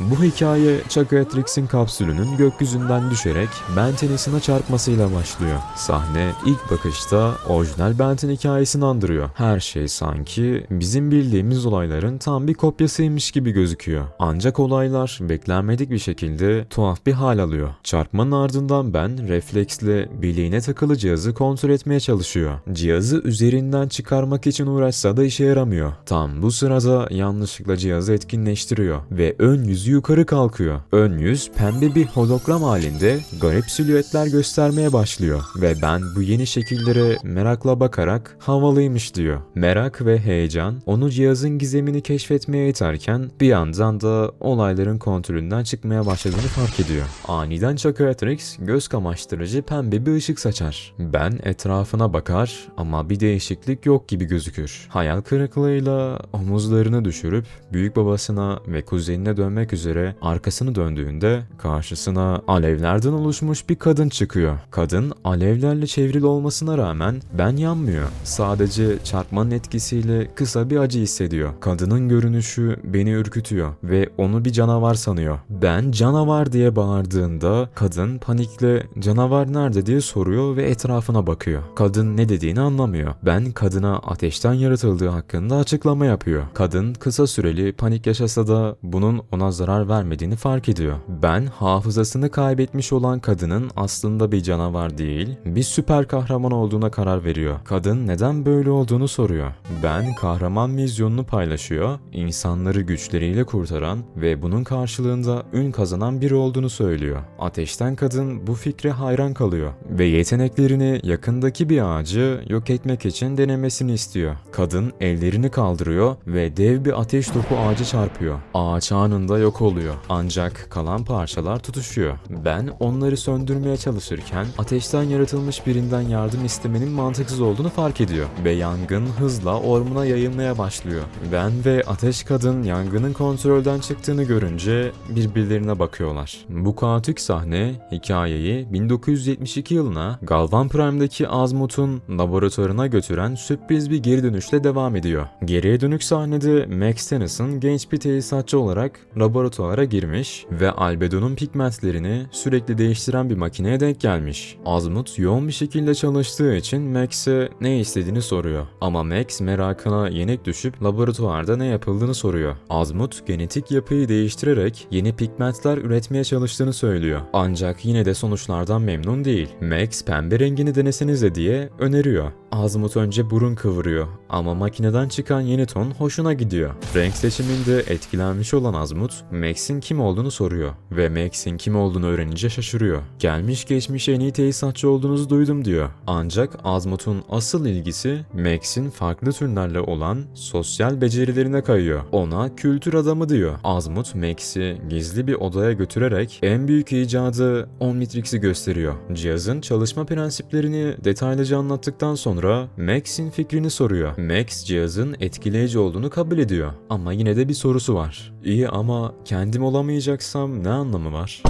Bu hikaye Chakatrix'in kapsülünün gökyüzünden düşerek Benten'isine çarpmasıyla başlıyor. Sahne ilk bakışta orijinal Benten hikayesini andırıyor. Her şey sanki bizim bildiğimiz olayların tam bir kopyasıymış gibi gözüküyor. Ancak olaylar beklenmedik bir şekilde tuhaf bir hal alıyor. Çarpmanın ardından Ben refleksle bileğine takılı cihazı kontrol etmeye çalışıyor. Cihazı üzerinden çıkarmak için uğraşsa da işe yaramıyor. Tam bu sırada yanlışlıkla cihazı etkinleştiriyor ve ön yüzü yukarı kalkıyor. Ön yüz pembe bir hologram halinde garip silüetler göstermeye başlıyor ve ben bu yeni şekillere merakla bakarak havalıymış diyor. Merak ve heyecan onu cihazın gizemini keşfetmeye iterken bir yandan da olayların kontrolünden çıkmaya başladığını fark ediyor. Aniden Chakatrix göz kamaştırıcı pembe bir ışık saçar. Ben etrafına bakar ama bir değişiklik yok gibi gözükür. Hayal kırıklığıyla omuzlarını düşürüp büyük babasına ve kuzenine dönmek üzere arkasını döndüğünde karşısına alevlerden oluşmuş bir kadın çıkıyor. Kadın alevlerle çevrili olmasına rağmen ben yanmıyor. Sadece çarpmanın etkisiyle kısa bir acı hissediyor. Kadının görünüşü beni ürkütüyor ve onu bir canavar sanıyor. Ben canavar diye bağırdığında kadın panikle canavar nerede diye soruyor ve etrafına bakıyor. Kadın ne dediğini anlamıyor. Ben kadına ateşten yaratıldığı hakkında açıklama yapıyor. Kadın kısa süreli panik yaşasa da bunun ona zarar vermediğini fark ediyor. Ben hafızasını kaybetmiş olan kadının aslında bir canavar değil, bir süper kahraman olduğuna karar veriyor. Kadın neden böyle olduğunu soruyor. Ben kahraman vizyonunu paylaşıyor, insanları güçleriyle kurtaran ve bunun karşılığında ün kazanan biri olduğunu söylüyor. Ateşten kadın bu fikre hayran kalıyor ve yeteneklerini yakındaki bir ağacı yok etmek için denemesini istiyor. Kadın ellerini kaldırıyor ve dev bir ateş topu ağaca çarpıyor. Ağaç anında yok oluyor. Ancak kalan parçalar tutuşuyor. Ben onları söndürmeye çalışırken ateşten yaratılmış birinden yardım istemenin mantıksız olduğunu fark ediyor ve yangın hızla ormana yayılmaya başlıyor. Ben ve ateş kadın yangının kontrolden çıktığını görünce birbirlerine bakıyorlar. Bu kaotik sahne hikayeyi 1972 yılına Galvan Prime'daki Azmut'un laboratuvarına götüren sürpriz bir geri dönüşle devam ediyor. Geriye dönük sahnede Max Tennyson genç bir tesisatçı olarak laboratuvara girmiş ve albedonun pigmentlerini sürekli değiştiren bir makineye denk gelmiş. Azmut yoğun bir şekilde çalıştığı için Max'e ne istediğini soruyor. Ama Max merakına yenik düşüp laboratuvarda ne yapıldığını soruyor. Azmut genetik yapıyı değiştirerek yeni pigmentler üretmeye çalıştığını söylüyor. Ancak yine de sonuçlardan memnun değil. Max pembe rengini denesenize diye öneriyor. Azmut önce burun kıvırıyor ama makineden çıkan yeni ton hoşuna gidiyor. Renk seçiminde etkilenmiş olan Azmut, Max'in kim olduğunu soruyor ve Max'in kim olduğunu öğrenince şaşırıyor. Gelmiş geçmiş en iyi tesisatçı olduğunuzu duydum diyor. Ancak Azmut'un asıl ilgisi Max'in farklı türlerle olan sosyal becerilerine kayıyor. Ona kültür adamı diyor. Azmut Max'i gizli bir odaya götürerek en büyük icadı Omnitrix'i gösteriyor. Cihazın çalışma prensiplerini detaylıca anlattıktan sonra Max'in fikrini soruyor. Max cihazın etkileyici olduğunu kabul ediyor. Ama yine de bir sorusu var. İyi ama kendim olamayacaksam ne anlamı var?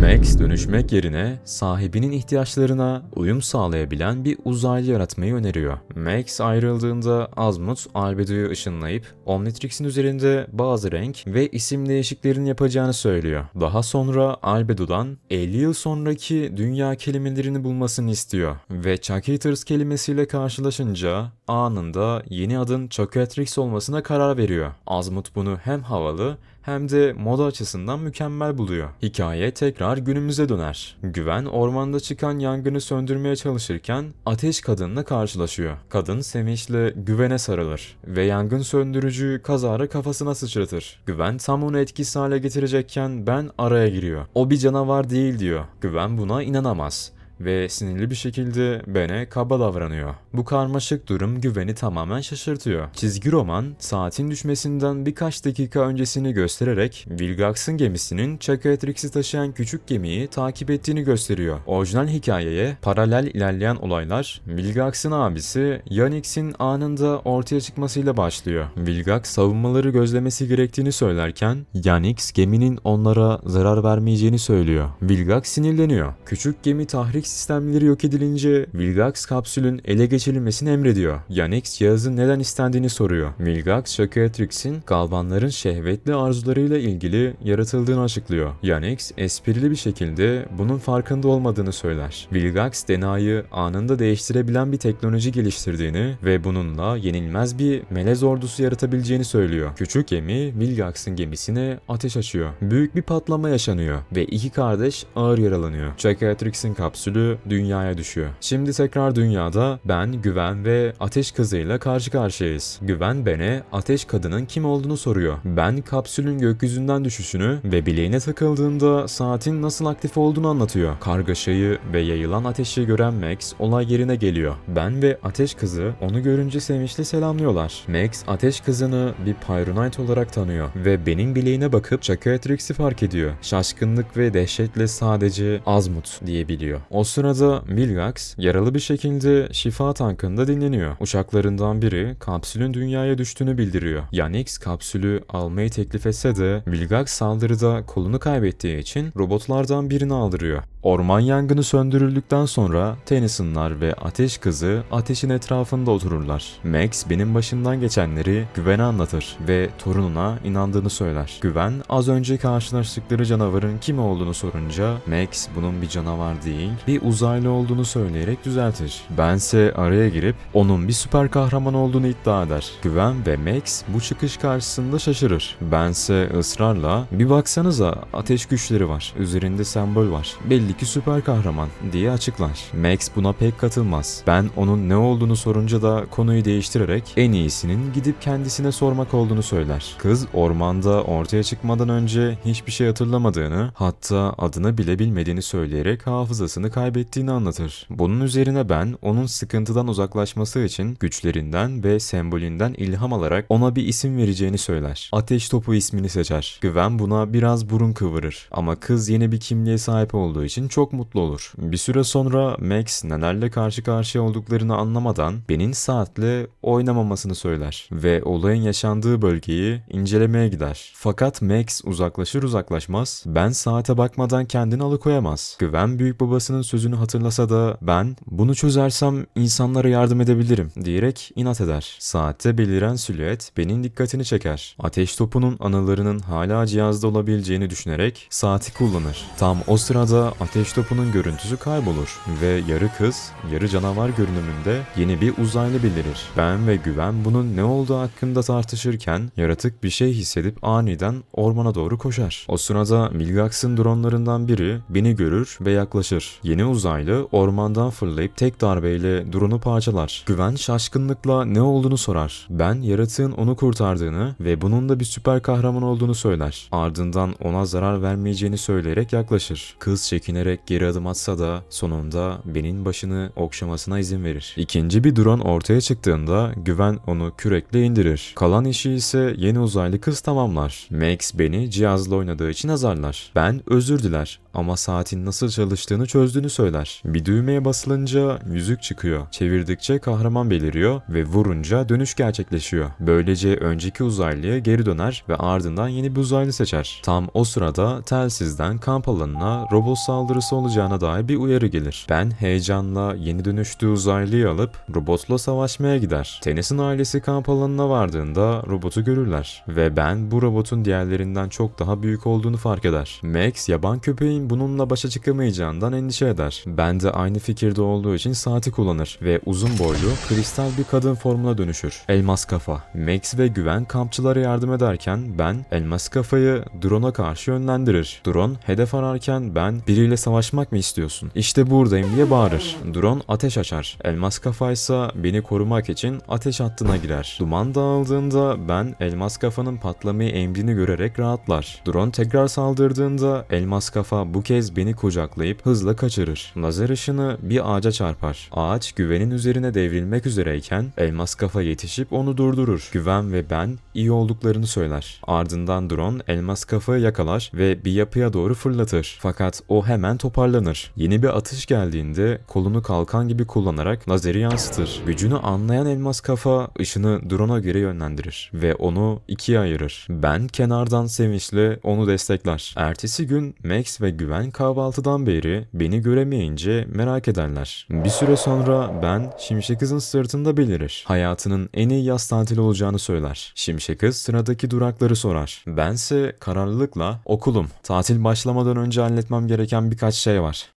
Max dönüşmek yerine sahibinin ihtiyaçlarına uyum sağlayabilen bir uzaylı yaratmayı öneriyor. Max ayrıldığında Azmut albedoyu ışınlayıp Omnitrix'in üzerinde bazı renk ve isim değişiklerini yapacağını söylüyor. Daha sonra albedodan 50 yıl sonraki dünya kelimelerini bulmasını istiyor ve Chuck Eaters kelimesiyle karşılaşınca anında yeni adın Chuckatrix olmasına karar veriyor. Azmut bunu hem havalı hem de moda açısından mükemmel buluyor. Hikaye tekrar günümüze döner. Güven ormanda çıkan yangını söndürmeye çalışırken ateş kadınla karşılaşıyor. Kadın sevinçle güvene sarılır ve yangın söndürücü kazara kafasına sıçratır. Güven tam onu etkisiz hale getirecekken Ben araya giriyor. O bir canavar değil diyor. Güven buna inanamaz ve sinirli bir şekilde Ben'e kaba davranıyor. Bu karmaşık durum güveni tamamen şaşırtıyor. Çizgi roman saatin düşmesinden birkaç dakika öncesini göstererek Vilgax'ın gemisinin Chakatrix'i taşıyan küçük gemiyi takip ettiğini gösteriyor. Orijinal hikayeye paralel ilerleyen olaylar Vilgax'ın abisi Yanix'in anında ortaya çıkmasıyla başlıyor. Vilgax savunmaları gözlemesi gerektiğini söylerken Yanix geminin onlara zarar vermeyeceğini söylüyor. Vilgax sinirleniyor. Küçük gemi tahrik sistemleri yok edilince Vilgax kapsülün ele geçirilmesini emrediyor. Yanix cihazın neden istendiğini soruyor. Vilgax Chakratrix'in galvanların şehvetli arzularıyla ilgili yaratıldığını açıklıyor. Yanix esprili bir şekilde bunun farkında olmadığını söyler. Vilgax DNA'yı anında değiştirebilen bir teknoloji geliştirdiğini ve bununla yenilmez bir melez ordusu yaratabileceğini söylüyor. Küçük gemi Vilgax'ın gemisine ateş açıyor. Büyük bir patlama yaşanıyor ve iki kardeş ağır yaralanıyor. Chakratrix'in kapsülü dünyaya düşüyor. Şimdi tekrar dünyada ben, Güven ve Ateş Kızı'yla karşı karşıyayız. Güven Ben'e Ateş Kadın'ın kim olduğunu soruyor. Ben kapsülün gökyüzünden düşüşünü ve bileğine takıldığında saatin nasıl aktif olduğunu anlatıyor. Kargaşayı ve yayılan ateşi gören Max olay yerine geliyor. Ben ve Ateş Kızı onu görünce sevinçle selamlıyorlar. Max Ateş Kızı'nı bir Pyronite olarak tanıyor ve Ben'in bileğine bakıp Chakratrix'i fark ediyor. Şaşkınlık ve dehşetle sadece Azmut diyebiliyor. O sırada Vilgax yaralı bir şekilde şifa tankında dinleniyor. Uçaklarından biri kapsülün dünyaya düştüğünü bildiriyor. Yanix kapsülü almayı teklif etse de Vilgax saldırıda kolunu kaybettiği için robotlardan birini aldırıyor. Orman yangını söndürüldükten sonra Tennyson'lar ve Ateş Kızı ateşin etrafında otururlar. Max benim başından geçenleri Güven'e anlatır ve torununa inandığını söyler. Güven az önce karşılaştıkları canavarın kim olduğunu sorunca Max bunun bir canavar değil bir uzaylı olduğunu söyleyerek düzeltir. Bense araya girip onun bir süper kahraman olduğunu iddia eder. Güven ve Max bu çıkış karşısında şaşırır. Bense ısrarla bir baksanıza ateş güçleri var. Üzerinde sembol var. Belli ki süper kahraman diye açıklar. Max buna pek katılmaz. Ben onun ne olduğunu sorunca da konuyu değiştirerek en iyisinin gidip kendisine sormak olduğunu söyler. Kız ormanda ortaya çıkmadan önce hiçbir şey hatırlamadığını hatta adını bile bilmediğini söyleyerek hafızasını kaybettiğini anlatır. Bunun üzerine ben onun sıkıntıdan uzaklaşması için güçlerinden ve sembolünden ilham alarak ona bir isim vereceğini söyler. Ateş topu ismini seçer. Güven buna biraz burun kıvırır ama kız yeni bir kimliğe sahip olduğu için çok mutlu olur. Bir süre sonra Max nelerle karşı karşıya olduklarını anlamadan Ben'in saatle oynamamasını söyler ve olayın yaşandığı bölgeyi incelemeye gider. Fakat Max uzaklaşır uzaklaşmaz Ben saate bakmadan kendini alıkoyamaz. Güven büyük babasının sözünü hatırlasa da ben bunu çözersem insanlara yardım edebilirim diyerek inat eder. Saatte beliren silüet Ben'in dikkatini çeker. Ateş topunun anılarının hala cihazda olabileceğini düşünerek saati kullanır. Tam o sırada ateş topunun görüntüsü kaybolur ve yarı kız, yarı canavar görünümünde yeni bir uzaylı belirir. Ben ve Güven bunun ne olduğu hakkında tartışırken yaratık bir şey hissedip aniden ormana doğru koşar. O sırada Milgax'ın dronlarından biri beni görür ve yaklaşır. Yeni uzaylı ormandan fırlayıp tek darbeyle drone'u parçalar. Güven şaşkınlıkla ne olduğunu sorar. Ben yaratığın onu kurtardığını ve bunun da bir süper kahraman olduğunu söyler. Ardından ona zarar vermeyeceğini söyleyerek yaklaşır. Kız çekinerek geri adım atsa da sonunda Ben'in başını okşamasına izin verir. İkinci bir drone ortaya çıktığında Güven onu kürekle indirir. Kalan işi ise yeni uzaylı kız tamamlar. Max Ben'i cihazla oynadığı için azarlar. Ben özür diler ama saatin nasıl çalıştığını çözdüğünü söyler. Bir düğmeye basılınca yüzük çıkıyor. Çevirdikçe kahraman beliriyor ve vurunca dönüş gerçekleşiyor. Böylece önceki uzaylıya geri döner ve ardından yeni bir uzaylı seçer. Tam o sırada telsizden kamp alanına robot saldırısı olacağına dair bir uyarı gelir. Ben heyecanla yeni dönüştüğü uzaylıyı alıp robotla savaşmaya gider. Tennis'in ailesi kamp alanına vardığında robotu görürler ve ben bu robotun diğerlerinden çok daha büyük olduğunu fark eder. Max yaban köpeğin bununla başa çıkamayacağından endişe eder. Ben de aynı fikirde olduğu için saati kullanır ve uzun boylu kristal bir kadın formuna dönüşür. Elmas kafa. Max ve Güven kampçılara yardım ederken ben elmas kafayı drone'a karşı yönlendirir. Drone hedef ararken ben biriyle savaşmak mı istiyorsun? İşte buradayım diye bağırır. Drone ateş açar. Elmas kafaysa beni korumak için ateş hattına girer. Duman dağıldığında ben elmas kafanın patlamayı emdiğini görerek rahatlar. Drone tekrar saldırdığında elmas kafa bu kez beni kucaklayıp hızla kaçırır. Lazer ışını bir ağaca çarpar. Ağaç güvenin üzerine devrilmek üzereyken elmas kafa yetişip onu durdurur. Güven ve ben iyi olduklarını söyler. Ardından drone elmas kafayı yakalar ve bir yapıya doğru fırlatır. Fakat o hemen hemen toparlanır. Yeni bir atış geldiğinde kolunu kalkan gibi kullanarak lazeri yansıtır. Gücünü anlayan elmas kafa ışını drone'a göre yönlendirir ve onu ikiye ayırır. Ben kenardan sevinçle onu destekler. Ertesi gün Max ve Güven kahvaltıdan beri beni göremeyince merak ederler. Bir süre sonra ben Şimşek Kız'ın sırtında belirir. Hayatının en iyi yaz tatili olacağını söyler. Şimşek Kız sıradaki durakları sorar. Bense kararlılıkla okulum. Tatil başlamadan önce halletmem gereken birkaç şey var.